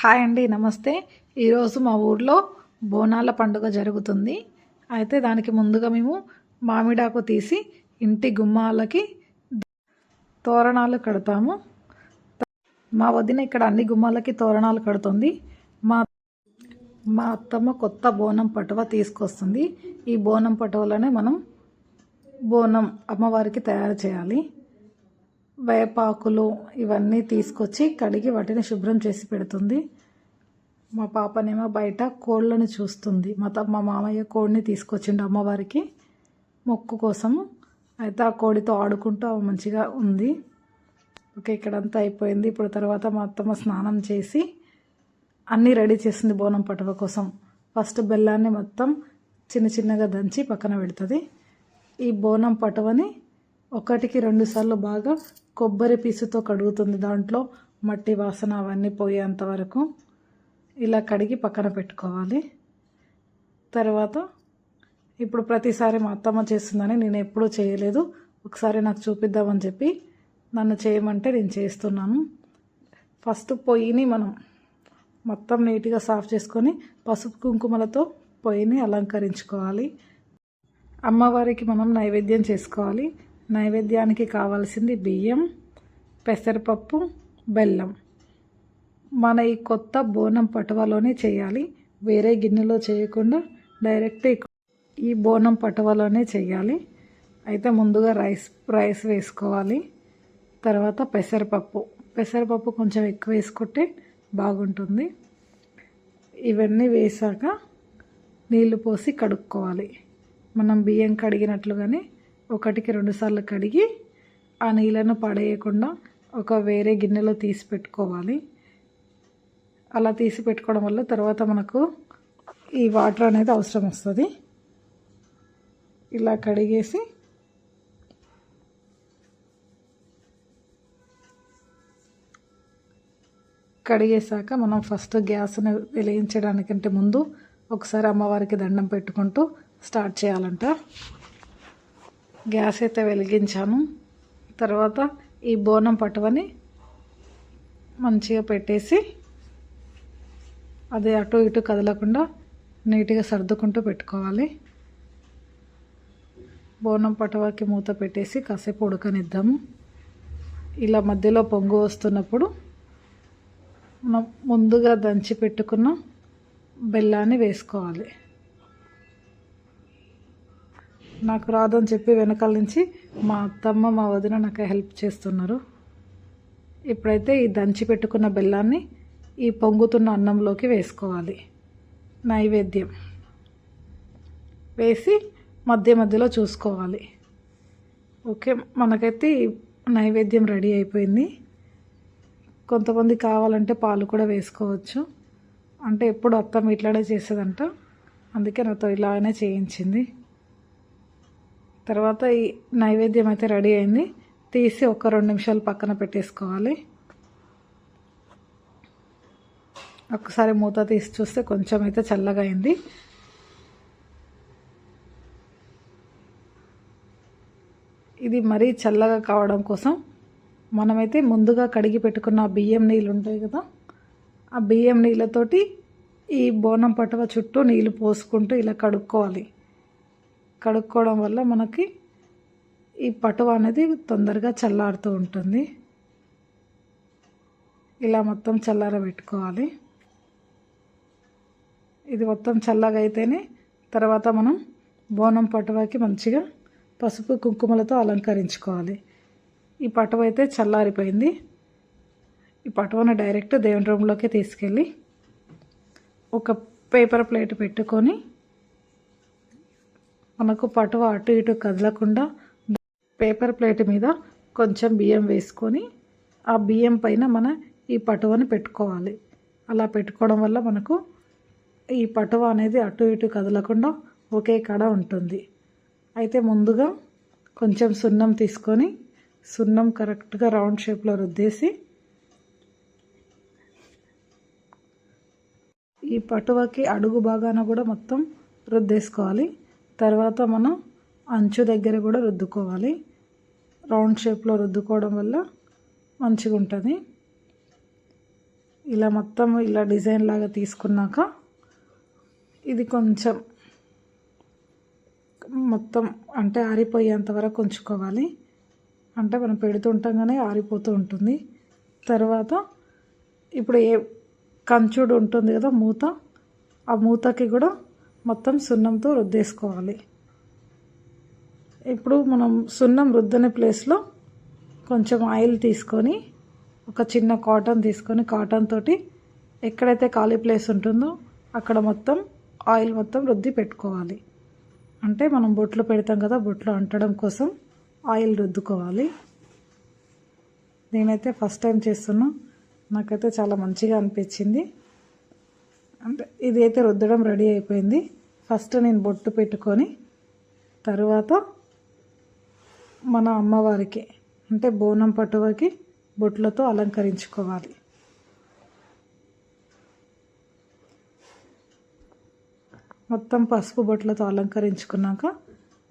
Hi అండి నమస్తే. ఈరోజు మా ఊర్లో బోనాల పండుగ జరుగుతుంది. అయితే దానికి ముందుగా మేము మామిడాకు తీసి ఇంటి గుమ్మాలకి తోరణాలు కడతాము. మా వదిన ఇక్కడ అన్ని గుమ్మాలకి తోరణాలు కడుతుంది. మా మా అత్తమ్మ కొత్త బోనం పటువ తీసుకొస్తుంది. ఈ బోనం పటువలోనే మనం బోనం అమ్మవారికి తయారు చేయాలి. వేపాకులు ఇవన్నీ తీసుకొచ్చి కడిగి వాటిని శుభ్రం చేసి పెడుతుంది. మా పాపనేమో బయట కోళ్ళను చూస్తుంది. మా మా మామయ్య కోడిని తీసుకొచ్చిండు అమ్మవారికి మొక్కు కోసం. అయితే ఆ కోడితో ఆడుకుంటూ మంచిగా ఉంది. ఓకే ఇక్కడంతా అయిపోయింది. ఇప్పుడు తర్వాత మా అత్తమ్మ స్నానం చేసి అన్నీ రెడీ చేసింది బోనం పటవ కోసం. ఫస్ట్ బెల్లాన్ని మొత్తం చిన్న చిన్నగా దంచి పక్కన పెడుతుంది. ఈ బోనం పటవని ఒకటికి రెండు సార్లు బాగా కొబ్బరి పీసుతో కడుగుతుంది దాంట్లో. మట్టి వాసన అవన్నీ పోయేంత వరకు ఇలా కడిగి పక్కన పెట్టుకోవాలి. తర్వాత ఇప్పుడు ప్రతిసారి మా అత్తమ్మ చేస్తుందని నేను ఎప్పుడూ చేయలేదు. ఒకసారి నాకు చూపిద్దామని చెప్పి నన్ను చేయమంటే నేను చేస్తున్నాను. ఫస్ట్ పొయ్యిని మనం మొత్తం నీట్గా సాఫ్ చేసుకొని పసుపు కుంకుమలతో పొయ్యిని అలంకరించుకోవాలి. అమ్మవారికి మనం నైవేద్యం చేసుకోవాలి. నైవేద్యానికి కావాల్సింది బియ్యం పెసరపప్పు బెల్లం. మన ఈ కొత్త బోనం పటవలోనే చేయాలి. వేరే గిన్నెలో చేయకుండా డైరెక్ట్ ఈ బోనం పటవలోనే చేయాలి. అయితే ముందుగా రైస్ రైస్ వేసుకోవాలి. తర్వాత పెసరపప్పు. పెసరపప్పు కొంచెం ఎక్కువ వేసుకుంటే బాగుంటుంది. ఇవన్నీ వేసాక నీళ్ళు పోసి కడుక్కోవాలి. మనం బియ్యం కడిగినట్లుగానే ఒకటికి రెండుసార్లు కడిగి ఆ నీళ్ళను పడేయకుండా ఒక వేరే గిన్నెలో తీసి పెట్టుకోవాలి. అలా తీసి పెట్టుకోవడం వల్ల తర్వాత మనకు ఈ వాటర్ అనేది అవసరం వస్తుంది. ఇలా కడిగేసి కడిగేసాక మనం ఫస్ట్ గ్యాస్ని వెలిగించడానికంటే ముందు ఒకసారి అమ్మవారికి దండం పెట్టుకుంటూ స్టార్ట్ చేయాలంట. గ్యాస్ అయితే వెలిగించాను. తర్వాత ఈ బోనం పట్టువని మంచిగా పెట్టేసి అది అటు ఇటు కదలకుండా నీట్గా సర్దుకుంటూ పెట్టుకోవాలి. బోనం పటవాకి మూత పెట్టేసి కాసేపు ఉడకనిద్దాము. ఇలా మధ్యలో పొంగు వస్తున్నప్పుడు మనం ముందుగా దంచి పెట్టుకున్న బెల్లాన్ని వేసుకోవాలి. నాకు రాదని చెప్పి వెనకాల నుంచి మా అత్తమ్మ మా వదిన నాకు హెల్ప్ చేస్తున్నారు. ఇప్పుడైతే ఈ దంచి పెట్టుకున్న బెల్లాన్ని ఈ పొంగుతున్న అన్నంలోకి వేసుకోవాలి. నైవేద్యం. వేసి మధ్య మధ్యలో చూసుకోవాలి. ఓకే మనకైతే నైవేద్యం రెడీ అయిపోయింది. కొంతమంది కావాలంటే పాలు కూడా వేసుకోవచ్చు. అంటే ఎప్పుడు అత్తమ్మ ఇట్లానే చేసేదంట. అందుకే నాతో ఇలానే చేయించింది. తర్వాత ఈ నైవేద్యం అయితే రెడీ అయింది. తీసి ఒక రెండు నిమిషాలు పక్కన పెట్టేసుకోవాలి. ఒకసారి మూత తీసి చూస్తే కొంచెం అయితే చల్లగా అయింది. ఇది మరీ చల్లగా కావడం కోసం మనమైతే ముందుగా కడిగి పెట్టుకున్న బియ్యం నీళ్ళు ఉంటాయి కదా ఆ బియ్యం నీళ్ళతోటి ఈ బోనం పటవ చుట్టూ నీళ్ళు పోసుకుంటూ ఇలా కడుక్కోవాలి. కడుక్కోవడం వల్ల మనకి ఈ పటువ అనేది తొందరగా చల్లారుతూ ఉంటుంది. ఇలా మొత్తం చల్లార పెట్టుకోవాలి ఇది మొత్తం చల్లగా అయితేనే తర్వాత మనం బోనం పటువకి మంచిగా పసుపు కుంకుమలతో అలంకరించుకోవాలి. ఈ పటువ అయితే చల్లారిపోయింది. ఈ పటువను డైరెక్ట్ దేవుని రూమ్లోకి తీసుకెళ్ళి ఒక పేపర్ ప్లేట్ పెట్టుకొని మనకు పటువ అటు ఇటు కదలకుండా పేపర్ ప్లేట్ మీద కొంచెం బియ్యం వేసుకొని ఆ బియ్యం పైన మన ఈ పటువని పెట్టుకోవాలి. అలా పెట్టుకోవడం వల్ల మనకు ఈ పటువ అనేది అటు ఇటు కదలకుండా ఒకే కాడ ఉంటుంది. అయితే ముందుగా కొంచెం సున్నం తీసుకొని సున్నం కరెక్ట్గా రౌండ్ షేప్లో రుద్దేసి ఈ పటువకి అడుగు భాగాన కూడా మొత్తం రుద్దేసుకోవాలి. తర్వాత మనం అంచు దగ్గర కూడా రుద్దుకోవాలి. రౌండ్ షేప్లో రుద్దుకోవడం వల్ల మంచిగా ఉంటుంది ఇలా మొత్తం ఇలా డిజైన్ లాగా తీసుకున్నాక ఇది కొంచెం మొత్తం అంటే ఆరిపోయేంత వరకు ఉంచుకోవాలి. అంటే మనం పెడుతుంటాగానే ఆరిపోతూ ఉంటుంది. తర్వాత ఇప్పుడు ఏ కంచుడు ఉంటుంది కదా మూత. ఆ మూతకి కూడా మొత్తం సున్నంతో రుద్దేసుకోవాలి. ఇప్పుడు మనం సున్నం రుద్దనే ప్లేస్లో కొంచెం ఆయిల్ తీసుకొని ఒక చిన్న కాటన్ తీసుకొని కాటన్ తోటి ఎక్కడైతే ఖాళీ ప్లేస్ ఉంటుందో అక్కడ మొత్తం ఆయిల్ మొత్తం రుద్ది పెట్టుకోవాలి. అంటే మనం బొట్లు పెడతాం కదా బొట్లు అంటడం కోసం ఆయిల్ రుద్దుకోవాలి. నేనైతే ఫస్ట్ టైం చేస్తున్నా. నాకైతే చాలా మంచిగా అనిపించింది. అంటే ఇది అయితే రుద్దడం రెడీ అయిపోయింది. ఫస్ట్ నేను బొట్టు పెట్టుకొని తర్వాత మన అమ్మవారికి అంటే బోనం పట్టువకి బొట్లతో అలంకరించుకోవాలి. మొత్తం పసుపు బొట్లతో అలంకరించుకున్నాక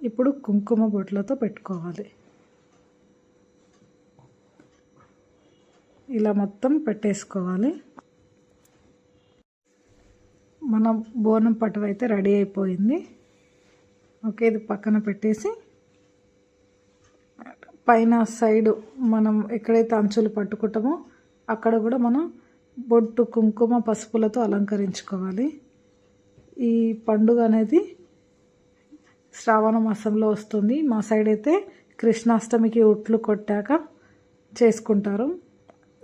ఇప్పుడు కుంకుమ బొట్లతో పెట్టుకోవాలి. ఇలా మొత్తం పెట్టేసుకోవాలి. మన బోనం పటువ అయితే రెడీ అయిపోయింది. ఓకే ఇది పక్కన పెట్టేసి పైన సైడు మనం ఎక్కడైతే అంచులు పట్టుకుంటామో అక్కడ కూడా మనం బొట్టు కుంకుమ పసుపులతో అలంకరించుకోవాలి. ఈ పండుగ అనేది శ్రావణ మాసంలో వస్తుంది. మా సైడ్ అయితే కృష్ణాష్టమికి ఉట్లు కొట్టాక చేసుకుంటారు.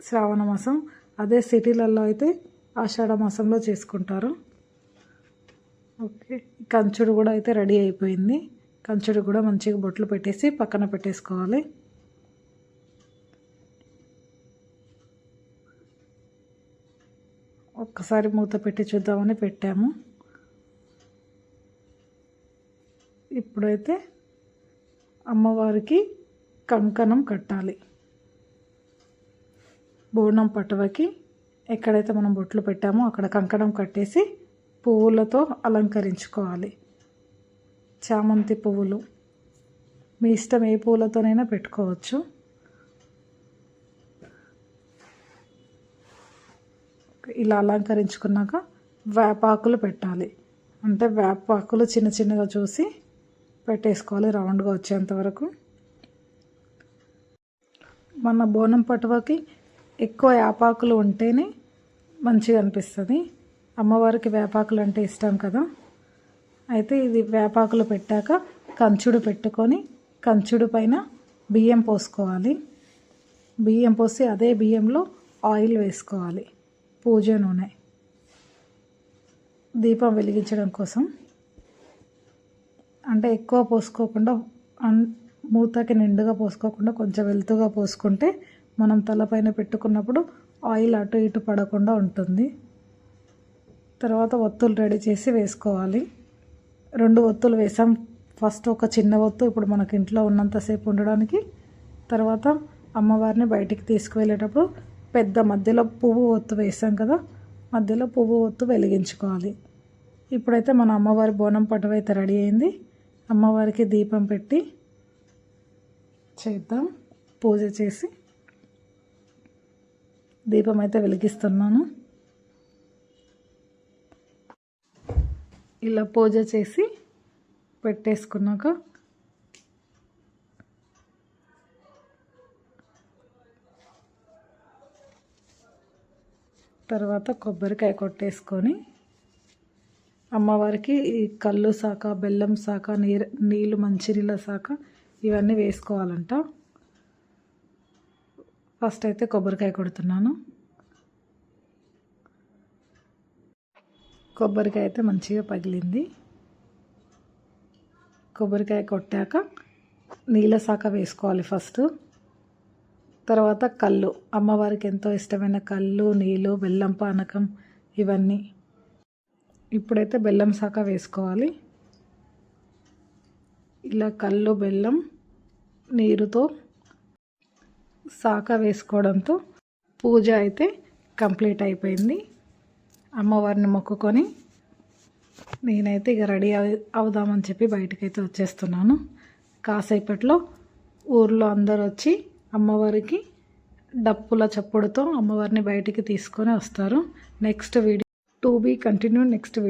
శ్రావణ మాసం అదే సిటీలలో అయితే ఆషాఢ మాసంలో చేసుకుంటారు. ఓకే. కంచుడు కూడా అయితే రెడీ అయిపోయింది. కంచుడు కూడా మంచిగా బొట్లు పెట్టేసి పక్కన పెట్టేసుకోవాలి. ఒక్కసారి మూత పెట్టి చూద్దామని పెట్టాము. ఇప్పుడైతే అమ్మవారికి కంకణం కట్టాలి. బోనం పటవకి ఎక్కడైతే మనం బొట్లు పెట్టామో అక్కడ కంకణం కట్టేసి పువ్వులతో అలంకరించుకోవాలి. చామంతి పువ్వులు. మీ ఇష్టం ఏ పువ్వులతోనైనా పెట్టుకోవచ్చు. ఇలా అలంకరించుకున్నాక వేపాకులు పెట్టాలి. అంటే వేపాకులు చిన్న చిన్నగా చూసి పెట్టేసుకోవాలి రౌండ్గా వచ్చేంత వరకు. మన బోనం పటువకి ఎక్కువ వేపాకులు ఉంటేనే మంచిగా అనిపిస్తుంది. అమ్మవారికి వేపాకులు అంటే ఇష్టం కదా? అయితే ఇది వేపాకులు పెట్టాక కంచుడు పెట్టుకొని కంచుడు పైన బియ్యం పోసుకోవాలి. బియ్యం పోసి అదే బియ్యంలో ఆయిల్ వేసుకోవాలి. పూజ నూనె. దీపం వెలిగించడం కోసం. అంటే ఎక్కువ పోసుకోకుండా మూతకి నిండుగా పోసుకోకుండా కొంచెం వెలుతుగా పోసుకుంటే మనం తలపైన పెట్టుకున్నప్పుడు ఆయిల్ అటు ఇటు పడకుండా ఉంటుంది. తర్వాత ఒత్తులు రెడీ చేసి వేసుకోవాలి. రెండు ఒత్తులు వేసాం. ఫస్ట్ ఒక చిన్న ఒత్తు ఇప్పుడు మనకి ఇంట్లో ఉన్నంతసేపు ఉండడానికి. తర్వాత అమ్మవారిని బయటికి తీసుకువెళ్ళేటప్పుడు పెద్ద మధ్యలో పువ్వు ఒత్తు వేసాం కదా మధ్యలో పువ్వు ఒత్తు వెలిగించుకోవాలి. ఇప్పుడైతే మన అమ్మవారి బోనం పటవైతే అయితే రెడీ అయింది. అమ్మవారికి దీపం పెట్టి చేద్దాం. పూజ చేసి దీపం అయితే వెలిగిస్తున్నాను. ఇలా పూజ చేసి పెట్టేసుకున్నాక తర్వాత కొబ్బరికాయ కొట్టేసుకొని అమ్మవారికి ఈ కళ్ళు శాఖ బెల్లం శాఖ నీరు నీళ్ళు మంచినీళ్ళ శాఖ ఇవన్నీ వేసుకోవాలంట. ఫస్ట్ అయితే కొబ్బరికాయ కొడుతున్నాను. కొబ్బరికాయ అయితే మంచిగా పగిలింది. కొబ్బరికాయ కొట్టాక నీళ్ళ శాఖ వేసుకోవాలి ఫస్ట్. తర్వాత కళ్ళు. అమ్మవారికి ఎంతో ఇష్టమైన కళ్ళు నీళ్ళు బెల్లం పానకం ఇవన్నీ. ఇప్పుడైతే బెల్లం శాఖ వేసుకోవాలి. ఇలా కళ్ళు బెల్లం నీరుతో శాఖ వేసుకోవడంతో పూజ అయితే కంప్లీట్ అయిపోయింది. అమ్మవారిని మొక్కుకొని నేనైతే ఇక రెడీ అవుదామని చెప్పి బయటకైతే వచ్చేస్తున్నాను. కాసేపట్లో ఊర్లో అందరు వచ్చి అమ్మవారికి డప్పుల చప్పుడుతో అమ్మవారిని బయటికి తీసుకొని వస్తారు. Next video to be continue next video.